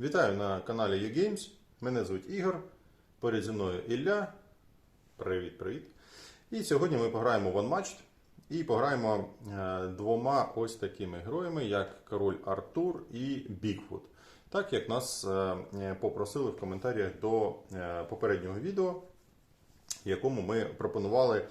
Вітаю на каналі YouGames. Мене звуть Ігор. Поряд зі мною Ілля. Привіт, привіт. І сьогодні ми пограємо в OneMatch і пограємо е, двома ось такими героями, як король Артур і Бігфут. Так як нас е, е, попросили в коментарях до попереднього відео, якому ми пропонували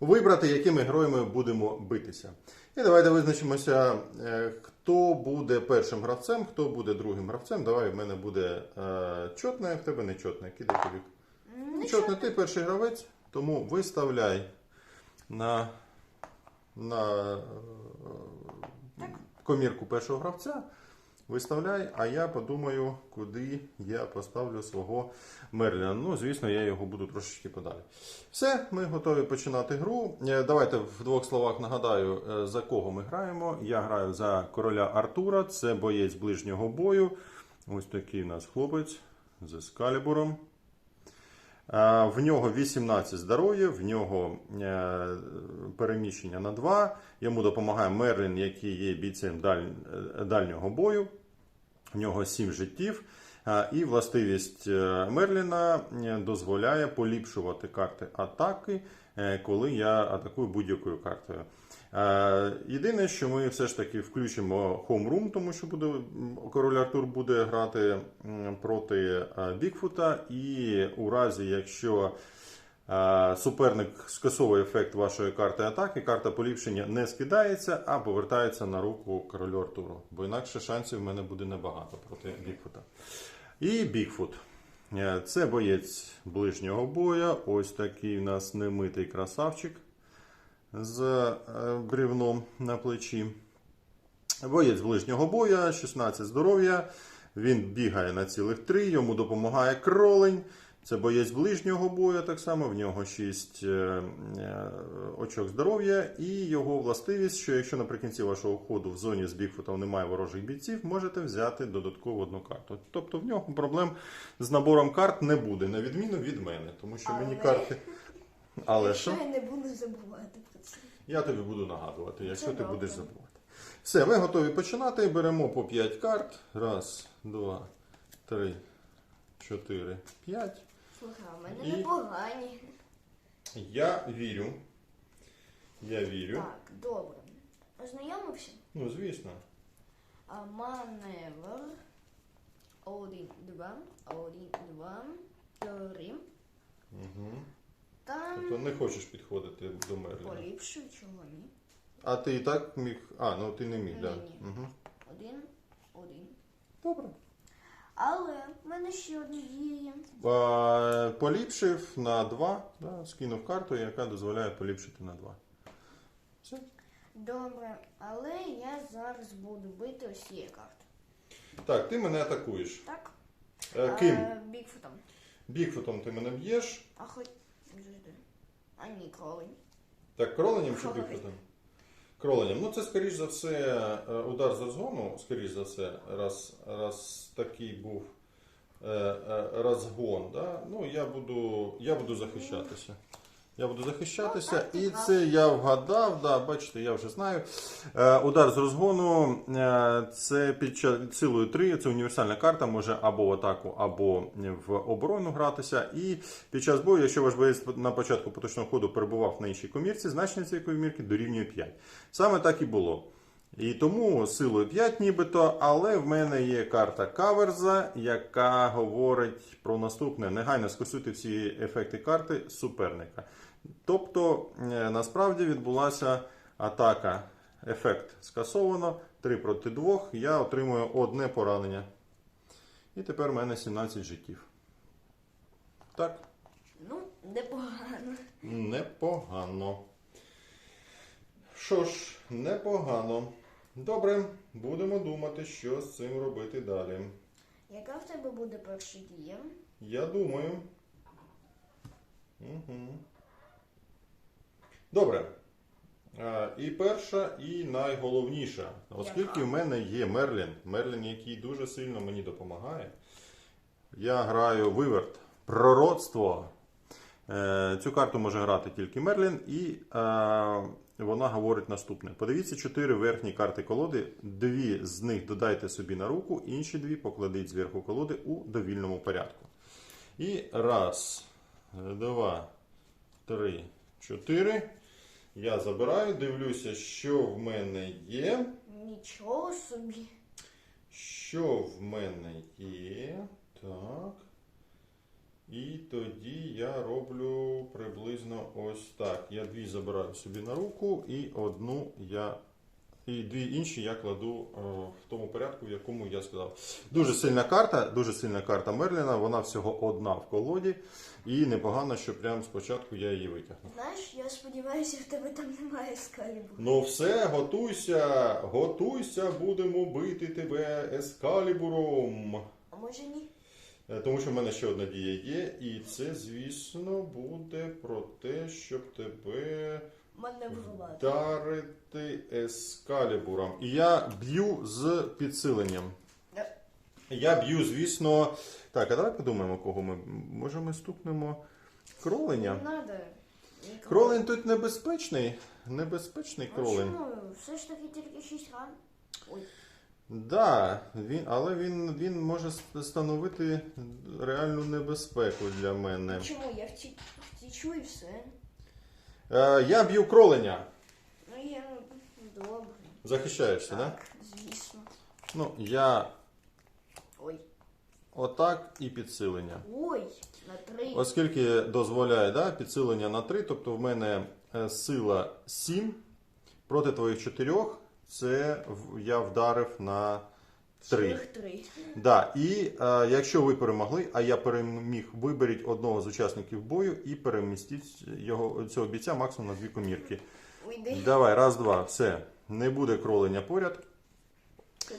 вибрати, якими героями будемо битися. І давайте визначимося, е, хто буде першим гравцем, хто буде другим гравцем. Давай в мене буде е, чотне, в тебе не чотне. Кидай тобі. Чотне, ти перший гравець, тому виставляй на, на е, комірку першого гравця. Виставляй, а я подумаю, куди я поставлю свого Мерліна. Ну, звісно, я його буду трошечки подалі. Все, ми готові починати гру. Е, Давайте в двох словах нагадаю, е, за кого ми граємо. Я граю за короля Артура, це боєць ближнього бою. Ось такий у нас хлопець з ескалібуром. Е, В нього 18 здоров'я, в нього е, переміщення на 2. Йому допомагає Мерлін, який є бійцем е, дальнього бою. В нього 7 життів. І властивість Мерліна дозволяє поліпшувати карти атаки, коли я атакую будь-якою картою. Е, Єдине, що ми все ж таки включимо Home Room, тому що буде король Артур буде грати проти е, Бігфута, і у разі, якщо е, суперник скасовує ефект вашої карти атаки, карта поліпшення не скидається, а повертається на руку королю Артуру. Бо інакше шансів в мене буде небагато проти Бігфута. І Бігфут. Е, Це боєць ближнього боя. Ось такий у нас немитий красавчик з е, брівном на плечі. Боєць ближнього боя, 16 здоров'я. Він бігає на цілих 3, йому допомагає кролень. Це боєць ближнього бою, так само в нього 6 очок здоров'я, і його властивість, що якщо наприкінці вашого ходу в зоні з Бігфутом немає ворожих бійців, можете взяти додаткову одну карту. Тобто в нього проблем з набором карт не буде, на відміну від мене, тому що мені карти. Але що? Я не буду забувати про це. Я тобі буду нагадувати, якщо ти добре. будеш забувати. Все, ми готові починати. Беремо по 5 карт. Раз, два, три, чотири, п'ять. Слухай, в мене І- непогані. Я вірю. Я вірю. Так, добре. Ознайомився? Ну, звісно. А маневр. Один, два, один, два, три. Угу. Там Тобто не хочеш підходити до Мерліна. поліпшую, чого ні. А ти і так міг. А, ну ти не міг, так. Да. Ні-ні. Угу. Один, один. Добре. Але в мене ще одні є. А, поліпшив на 2, да, скинув карту, яка дозволяє поліпшити на 2. Все. Добре, але я зараз буду бити ось карти. Так, ти мене атакуєш. Так? Е, Ким? Бігфутом. Бігфутом ти мене б'єш. А хоч. Завжди. А ні, кролень. Так, кроленням чи Кролем. бігфутом? Кроленням. Ну, це, скоріш за все, е, удар з розгону, скоріш за все, раз, раз такий був е, е, розгон. Да? Ну, я буду, я буду захищатися. Я буду захищатися, Ну, і це я вгадав, да, бачите, я вже знаю. Е, удар з розгону е, це під силою 3, це універсальна карта, може або в атаку, або в оборону гратися. І під час бою, якщо ваш боєць на початку поточного ходу перебував на іншій комірці, значення цієї комірки дорівнює 5. Саме так і було. І тому силою 5 нібито, але в мене є карта Каверза, яка говорить про наступне: негайно скасуйте всі ефекти карти суперника. Тобто, е, насправді відбулася атака. Ефект скасовано 3 проти 2. Я отримую одне поранення. І тепер в мене 17 життів. Так, Ну, непогано. непогано. Що ж, непогано. Добре, будемо думати, що з цим робити далі. Яка в тебе буде перша дія? Я думаю. Угу. Добре. Е, І перша, і найголовніша. Оскільки в мене є Мерлін, Мерлін, який дуже сильно мені допомагає, я граю виверт, пророцтво. Е, Цю карту може грати тільки Мерлін, і е, вона говорить наступне: подивіться чотири верхні карти колоди, дві з них додайте собі на руку, інші дві покладіть зверху колоди у довільному порядку. І раз, два, три, чотири. Я забираю, дивлюся, що в мене є. Нічого собі. Що в мене є? Так. І тоді я роблю приблизно ось так. Я дві забираю собі на руку, і одну я. І дві інші я кладу е, в тому порядку, в якому я сказав. Дуже сильна карта, дуже сильна карта Мерліна. Вона всього одна в колоді. І непогано, що прямо спочатку я її витягнув. Знаєш, я сподіваюся, в тебе там немає скалібу. Ну все, готуйся, готуйся, будемо бити тебе ескалібуром. А може ні? Е, Тому що в мене ще одна дія є, і це, звісно, буде про те, щоб тебе Маневрувати. вдарити ескалібуром. І я б'ю з підсиленням. Я б'ю, звісно. Так, а давай подумаємо, кого ми. Може, ми стукнемо кроленя? Не надо. нікого. Кролень тут небезпечний. Небезпечний Ну кролень. чому? Все ж таки тільки 6 ран. Ой. Да, він, але він, він може становити реальну небезпеку для мене. Чому? Я вті... втічу і все. Е, я б'ю кроленя. Ну я добре. Захищаєшся, так? Да? Звісно. Ну, я Ой. отак і підсилення. Ой, на три. Оскільки дозволяє да, підсилення на 3, тобто в мене е, сила 7 проти твоїх 4, це я вдарив на 3. Цілих три. Да, і е, якщо ви перемогли, а я переміг, виберіть одного з учасників бою і перемістіть його цього бійця максимум на дві комірки. Уйди. Давай, раз, два, все. Не буде кроленя поряд,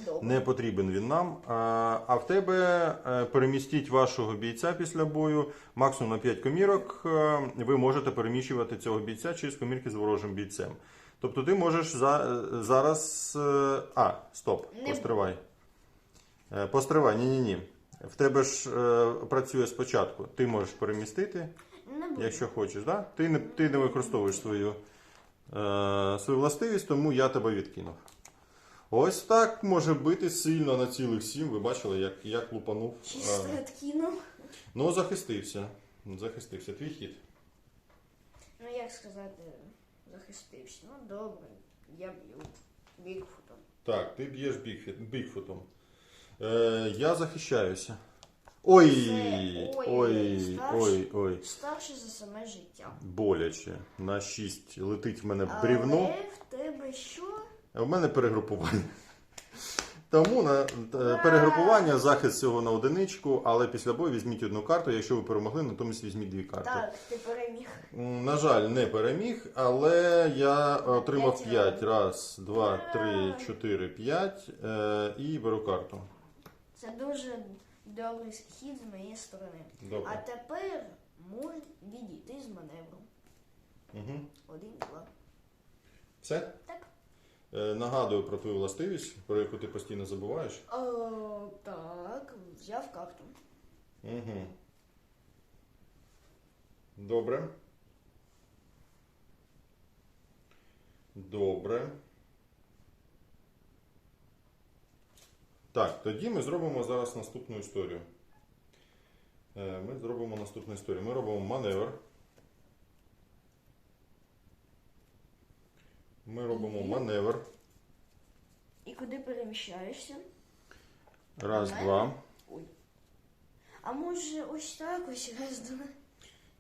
добре. не потрібен він нам. А, а в тебе е, перемістіть вашого бійця після бою максимум на 5 комірок. Е, Ви можете переміщувати цього бійця через комірки з ворожим бійцем. Тобто ти можеш за, зараз. е, А, стоп, Не постривай. Е, Постривай, ні, ні. В тебе ж е, працює спочатку. Ти можеш перемістити, Не якщо хочеш. Да? Ти, не, ти не використовуєш свою, е, свою властивість, тому я тебе відкинув. Ось так може бити сильно на цілих сім. Ви бачили, як, як лупанув. Чисто Е, відкинув. Ну, захистився. Захистився. Твій хід. Ну як сказати, захистився. Ну добре, я б'ю Бігфутом. Так, ти б'єш Бігфіт, Бігфутом. Е, я захищаюся. Ой, Це- ой, ой, старший. ой, ой. Старше за саме життя. Боляче. На 6 летить в мене Але брівно, в тебе що? а в мене перегрупування. Тому на е, перегрупування захист всього на одиничку, але після бою візьміть одну карту. Якщо ви перемогли, натомість візьміть дві карти. Так, ти переміг. На жаль, не переміг, але я отримав П'ять 5. Раз, два, три, чотири, п'ять. Е, і беру карту. Це дуже добрий хід з моєї сторони. А тепер можна відійти з маневру. Угу. Один, два. Все? Е, нагадую про твою властивість, про яку ти постійно забуваєш. О, так, взяв карту. Угу. Добре. Добре. Так, тоді ми зробимо зараз наступну історію. Е, Ми зробимо наступну історію. Ми робимо маневр. Ми робимо маневр. І куди переміщаєшся? Раз, Маневр? два. Ой. А може ось так ось раз, два.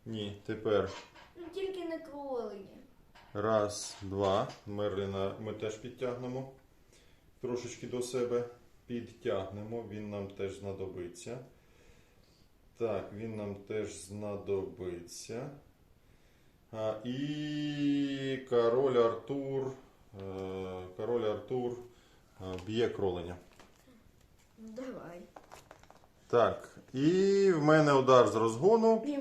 Ні, тепер Ну тільки не кролені. Раз, два. Мерліна ми теж підтягнемо трошечки до себе. Підтягнемо, він нам теж знадобиться. Так, він нам теж знадобиться. А, і король Артур. е, Король Артур б'є кроленя. Ну давай. Так, і в мене удар з розгону. І.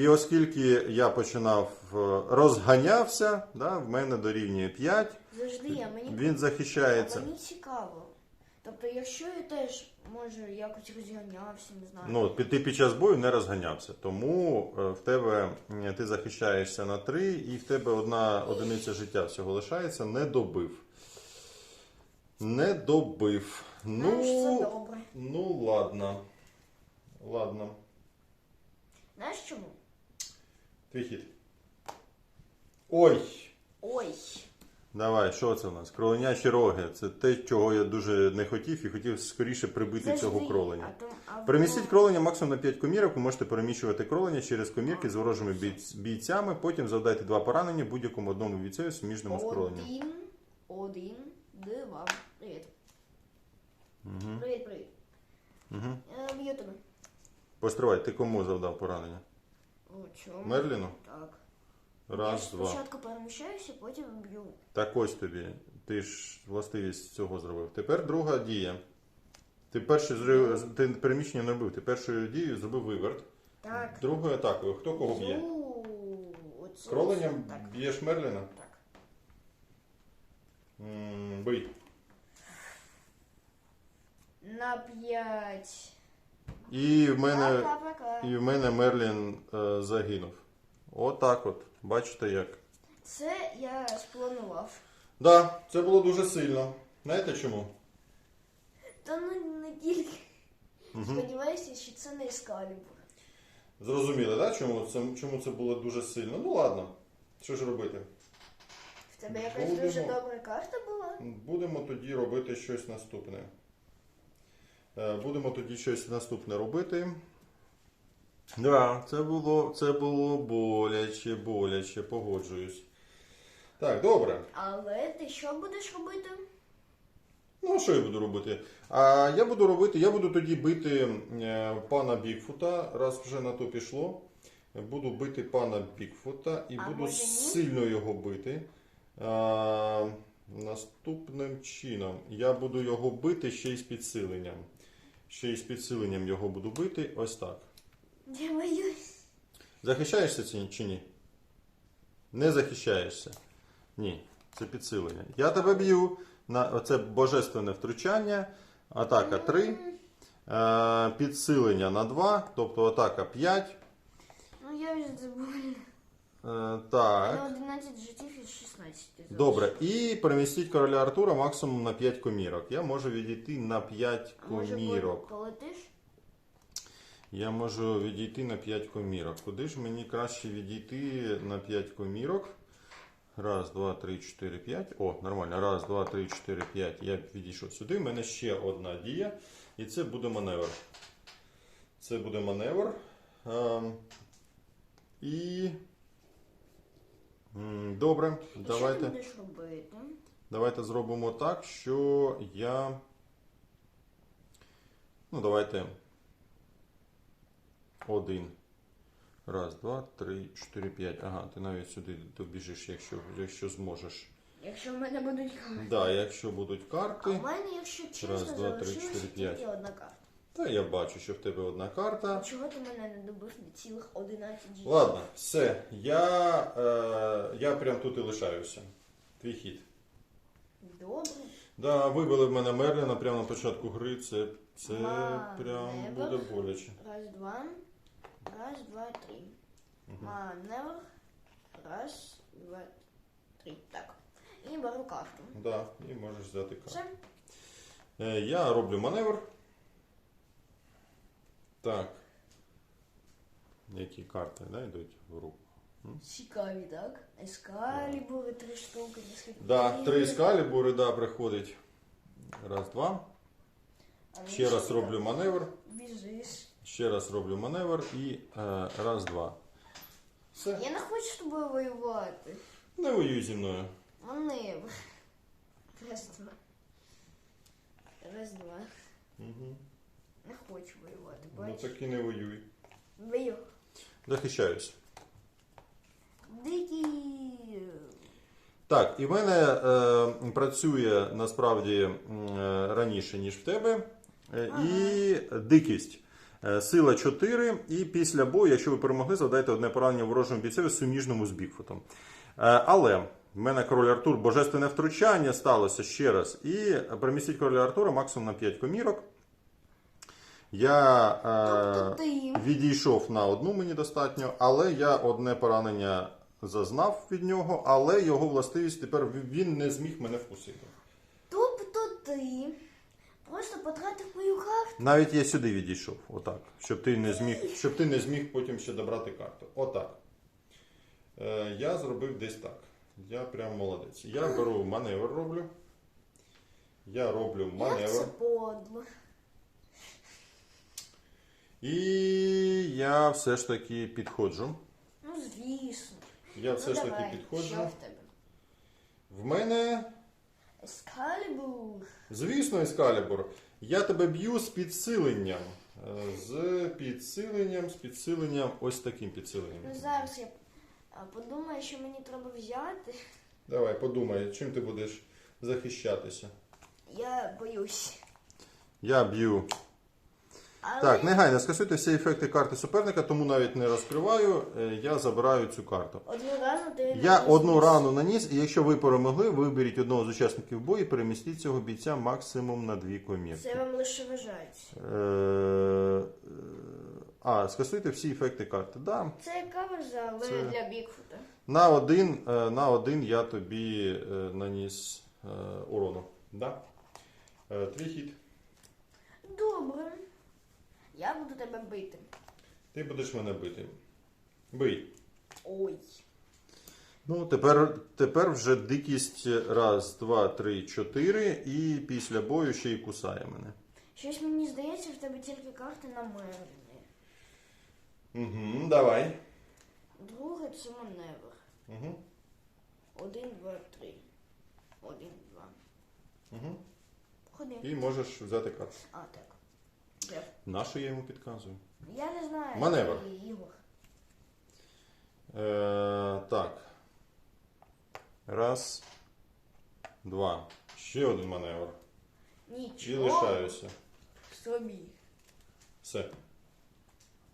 І оскільки я починав е, розганявся, да, в мене дорівнює 5. Завжди я мені Він захищається. А мені цікаво. Тобто, якщо я теж може якось розганявся, не знаю. Ну, ти під час бою не розганявся, тому е, в тебе ти захищаєшся на 3, і в тебе одна одиниця життя всього лишається, не добив. Не добив. Знаєш, це Ну, добре. ну ладно. Ладно. Знаєш чому? Твій хід. Ой! Ой. Давай, що це у нас? Кроленячі роги. Це те, чого я дуже не хотів і хотів скоріше прибити цього Завжди. кроленя. А то- а Перемістіть кроленя максимум на 5 комірок. Ви можете переміщувати кровлення через комірки з ворожими бійцями. Потім завдайте два поранення будь-якому одному бійцеві суміжному з кроленням. Один, один, два. Привіт. Угу. Привіт, привіт. Угу. Я б'ю тебе. Постривай, ти кому завдав поранення? О, чому? Мерліну? Так. Раз, я два. спочатку переміщаюся, потім б'ю. Так ось тобі. Ти ж властивість цього зробив. Тепер друга дія. Ти перший зрив, ти переміщення не робив. Ти першою дією зробив виверт. Так. Другою атакою. Хто кого б'є? Оце Кроленням Так. б'єш Мерліна? Так. М, Бий. На п'ять. І в мене. І в мене Мерлін е, загинув. Отак от. Бачите як. Це я спланував. Да, це було дуже сильно. Знаєте чому? Та ну не тільки. Сподіваюся, що це не ескалібур. Зрозуміли, да? чому, це, чому це було дуже сильно? Ну ладно. Що ж робити? В тебе якась Будемо. дуже добра карта була? Будемо тоді робити щось наступне. Е, Будемо тоді щось наступне робити. Да, це було, це було боляче, боляче, погоджуюсь. Так, добре. Але ти що будеш робити? Ну, що я буду робити? А я буду робити, я буду тоді бити е, пана Бікфута, раз вже на то пішло. Буду бити пана Бікфута і А буду сильно його бити. А, наступним чином я буду його бити ще й з підсиленням. Ще й з підсиленням його буду бити. Ось так. Я боюсь. Захищаєшся ці- чи ні? Не захищаєшся. Ні, це підсилення. Я тебе б'ю. На, це божественне втручання. Атака 3. Е, підсилення на 2, тобто атака 5. Ну я вже забула. Е, так. На 11 життів із 16. Добре. І перемістіть короля Артура максимум на 5 комірок. Я можу відійти на 5 Може, комірок. полетиш? Я можу відійти на 5 комірок. Куди ж мені краще відійти на 5 комірок? Раз, два, три, чотири, п'ять. О, нормально. Раз, два, три, чотири, п'ять. Я відійшов сюди. У мене ще одна дія. І це буде маневр. Це буде маневр. Ем, і. Добре, І Що давайте. ти будеш робити? Давайте зробимо так, що я. Ну, давайте. Один. Раз, два, три, чотири, п'ять. Ага, ти навіть сюди добіжиш, якщо, якщо зможеш. Якщо в мене будуть карти. Да, якщо будуть карти. А в мене, якщо чесно, Раз, два, три, чотири, п'ять. одна карта. Та я бачу, що в тебе одна карта. Чого ти мене не добив до цілих 11 життів? Ладно, все. Я, е, я прям тут і лишаюся. Твій хід. Добре. Да, вибили в мене Мерліна прямо на початку гри. Це, це Маневр. прям буде боляче. Раз, два. Раз, два, три. Маневр. Раз, два, три. Так. І беру карту. Да, і можеш взяти карту. Все. Е, Я роблю маневр. Так. Які карти да, йдуть в руку? Цікаві, так? Ескалібури, три штуки. Да, три скалібури, да, приходить. Раз, два. А Ще раз роблю маневр. Біжиш. Ще раз роблю маневр і е, раз, два. Все. Я не хочу з тобою воювати. Не воюй зі мною. Маневр. Раз, два. Раз, два. Угу. Не хочу воювати. Ну Бач? так і не воюй. Бою. Захищаюсь. Дикі. Так, і в мене е, працює насправді е, раніше, ніж в тебе. Е, І дикість. Е, Сила 4, і після бою, якщо ви перемогли, завдайте одне поранення ворожому бійцеві суміжному з Бікфутом. Е, але В мене король Артур божественне втручання сталося ще раз. І перемістіть короля Артура максимум на 5 комірок. Я Тобто е, ти. відійшов на одну, мені достатньо, але я одне поранення зазнав від нього, але його властивість тепер він не зміг мене вкусити. Тобто ти просто потратив мою карту. Навіть я сюди відійшов, отак, щоб ти не зміг, щоб ти не зміг потім ще добрати карту. Отак. Е, я зробив десь так. Я прям молодець. Я беру маневр роблю. Я роблю Як це подло. І я все ж таки підходжу. Ну, звісно. Я все ну, ж таки давай. підходжу. Що в тебе? В мене, Ескалібур. звісно, ескалібур. Я тебе б'ю з підсиленням. Е, З підсиленням, з підсиленням, ось таким підсиленням. Ну зараз я а, подумаю, що мені треба взяти. Давай, подумай, чим ти будеш захищатися. Я боюсь. Я б'ю. Але Так, негайно скасуйте всі ефекти карти суперника, тому навіть не розкриваю. Е, Я забираю цю карту. одну рану ти Я одну рану наніс, і якщо ви перемогли, виберіть одного з учасників бою і перемістіть цього бійця максимум на дві комірки. Це вам лише вважається. Е, е, А, скасуйте всі ефекти карти. Да. Це каверза, але Це- для Бікфута. На один, е, на один я тобі наніс урону. Да? Твій хід. Добре. Я буду тебе бити. Ти будеш мене бити. Бий. Ой. Ну, тепер, тепер вже дикість раз, два, три, чотири, і після бою ще й кусає мене. Щось мені здається, в тебе тільки карти на мене. Угу, давай. Друге це маневр. Угу, Один, два, три. Один, два. угу. Ходи. І можеш взяти карту. А, так. Де? Нашу я йому підказую. Я не знаю. Маневр. Ігор. Е, так. Раз. Два. Ще один маневр. І Нічого. лишаюся. Собі. Все.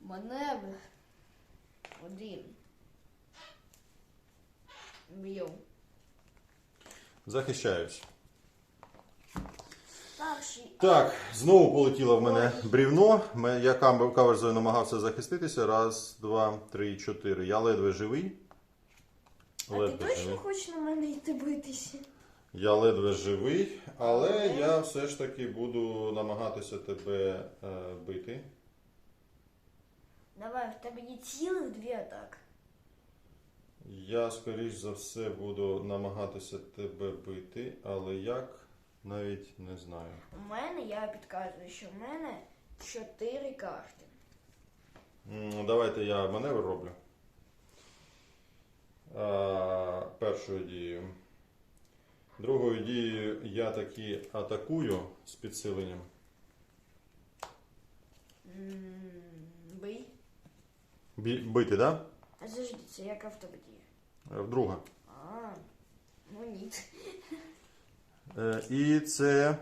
Маневр. Один. Б'ю. Захищаюсь. Так, знову полетіло в мене брівно. Я каверзою намагався захиститися. Раз, два, три, чотири. Я ледве живий. А ти точно хочеш на мене йти битися? Я ледве живий, але я все ж таки буду намагатися тебе е, бити. Давай, в тебе є цілих дві атаки. Я, скоріш за все, буду намагатися тебе бити, але як навіть не знаю. У мене, я підказую, що в мене чотири карти. М, Давайте я маневр роблю. А, першою дією. Другою дією я таки атакую з підсиленням. М, Бий. Бі- бити, так? А завжди, це яка в тебе дія? Да? Друга. А, ну ні. Е, І це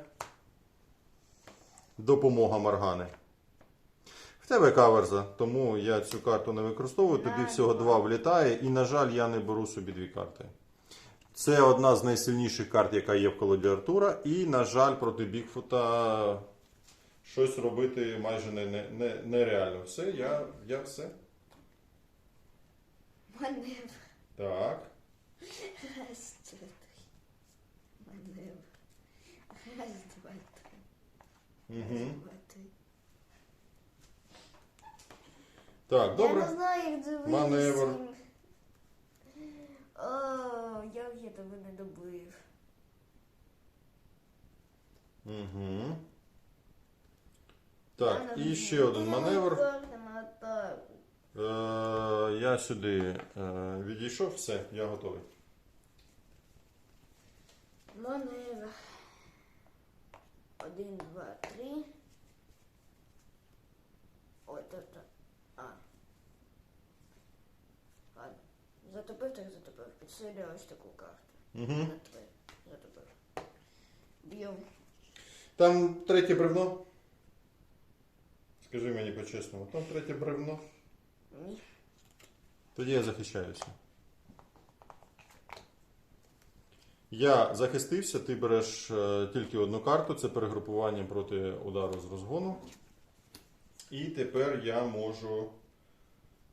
допомога Маргани. В тебе каверза, тому я цю карту не використовую. Тобі всього два. влітає, і, на жаль, я не беру собі дві карти. Це одна з найсильніших карт, яка є в колоді Артура. І, на жаль, проти Бігфута щось робити майже не, не, не, нереально. Все, я, я все. Маневр. Так. Раз, два, три. Маневр. Раз, два, три. Угу. Так, Я не добре. знаю, як дивитися. Маневр. О, я тебе не добив. Угу. Так, і ще один маневр. Е, я сюди е, відійшов, все, я готовий. Маневр. Один, два, три. Ой, то, то. А. Ладно. Затопив, так затопив. Підсилюю ось таку карту. Угу. На три. Затопив. Б'ємо. Там третє бревно. Скажи мені по-чесному, там третє бревно. Ні. Тоді я захищаюся. Я захистився, ти береш е, тільки одну карту, це перегрупування проти удару з розгону. І тепер я можу,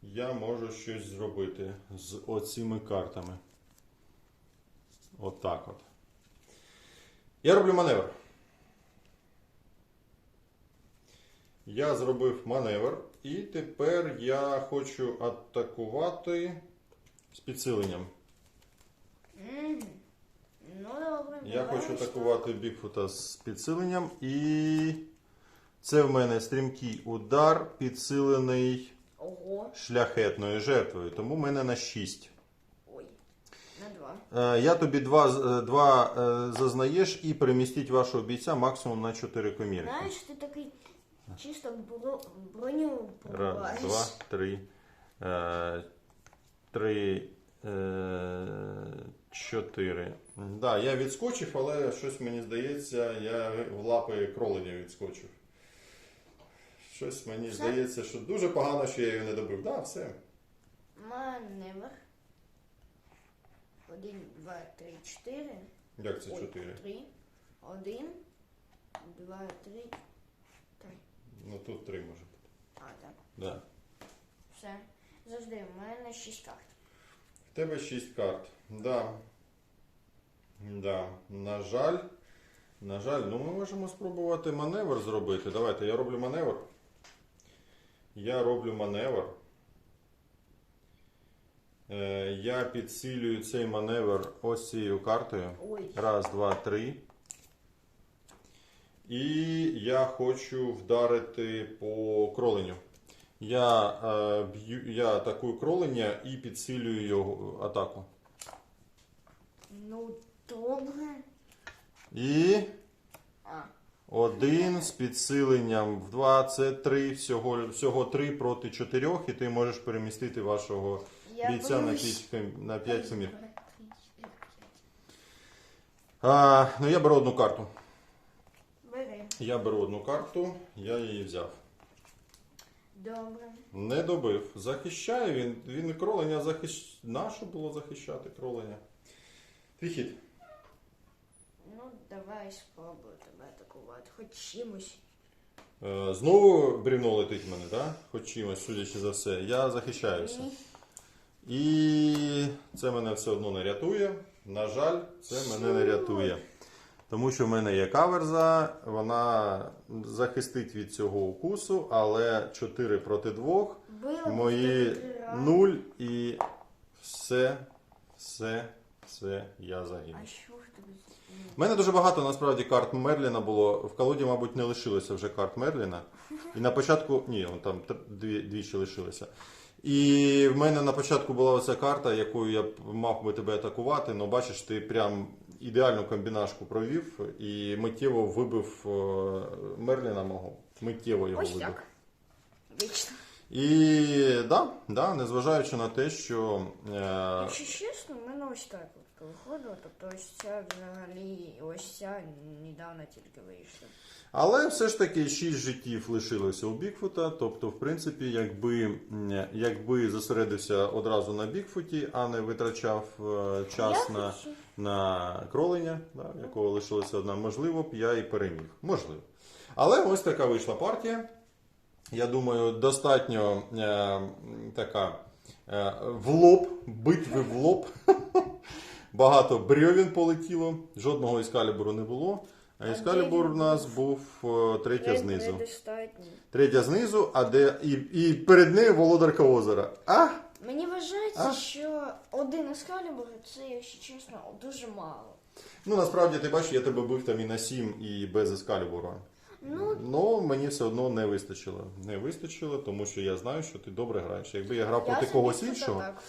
я можу щось зробити з оціми картами. Отак от. Я роблю маневр. Я зробив маневр, і тепер я хочу атакувати з підсиленням. Ну добре. Я давай хочу атакувати Бігфута з підсиленням, і це в мене стрімкий удар, підсилений. Ого. шляхетною жертвою, тому в мене на 6. Ой. На два. Е, Я тобі два, з- е, два е, зазнаєш і перемістіть вашого бійця максимум на 4 комірки. Знаєш, ти такий чисто бро- броню Раз, побиваєш. два, три, е, три, е, чотири. Да, я відскочив, але щось мені здається, я в лапи кролення відскочив. Щось мені Все? здається, що дуже погано, що я її не добив. Да, все. Маневр. Один, два, три, чотири. Як це Ой, чотири? Три. Один, два, три. Ну тут три може бути. А, так. Да. Все. Завжди, в мене шість карт. Тебе 6 карт. Да. Да. На жаль. На жаль, ну ми можемо спробувати маневр зробити. Давайте, я роблю маневр. Я роблю маневр. Е, я підсилюю цей маневр ось цією картою. Ой. Раз, два, три. І я хочу вдарити по кроленню. Я, е, б'ю, я атакую кроленя і підсилюю його атаку. Ну, добре. І А, один з підсиленням в два це три, всього, всього три проти чотирьох, і ти можеш перемістити вашого я бійця на боюсь. 5, на 5 комір. А, ну я беру одну карту. Бери. Я беру одну карту, я її взяв. Добре. Не добив. Захищає він. Він кролення захищ... Нащо було захищати кролення? Твій хід. Ну, давай спробую тебе атакувати. Хоч чимось. Е, знову брівно летить мене, так? Хоч чимось, судячи за все. Я захищаюся. Ні. І це мене все одно не рятує. На жаль, це мене не рятує. Тому що в мене є каверза, вона захистить від цього укусу, але 4 проти 2. Було Мої б три рази. 0 і все, все, все, я загинув. У мене дуже багато насправді карт Мерліна було. В колоді, мабуть, не лишилося вже карт Мерліна. І на початку. Ні, он там дві, двічі лишилося. І в мене на початку була оця карта, якою я мав би тебе атакувати. Ну, бачиш, ти прям ідеальну комбінашку провів і миттєво вибив е, Мерліна мого. Миттєво його Ось вибив. так. Вічно. І да, да, незважаючи на те, що е, Якщо чесно, в мене ось так от виходило. Тобто ось ця взагалі, ось ця недавно тільки вийшла. Але все ж таки 6 життів лишилося у Бікфута. Тобто, в принципі, якби, якби зосередився одразу на Бікфуті, а не витрачав е, час Я на, хочу. на кроленя, да, якого лишилося одна, можливо б я і переміг. Можливо. Але ось така вийшла партія. Я думаю, достатньо е, така е, в лоб, битви в лоб. Багато брьовін полетіло, жодного ескалібуру не було. А ескалібур де нас був е, третя знизу. Недостатньо. Третя знизу, а де і, і перед нею володарка озера. А? Мені вважається, А? що один ескалібур це, якщо чесно, дуже мало. Ну насправді ти бачиш, я тебе бив там і на 7, і без ескалібура. Ну, Ну, мені все одно не вистачило. Не вистачило, тому що я знаю, що ти добре граєш. Якби я грав я проти собі когось це іншого, так.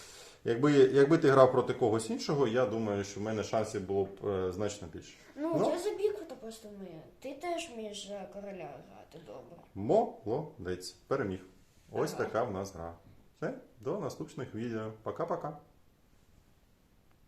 Якби, якби ти грав проти когось іншого, я думаю, що в мене шансів було б е, значно більше. Ну, Ну. я за то просто вмію. Ти теж вмієш за короля грати добре. Молодець, переміг. Ось Ага. така в нас гра. Все, до наступних відео. Пока-пока.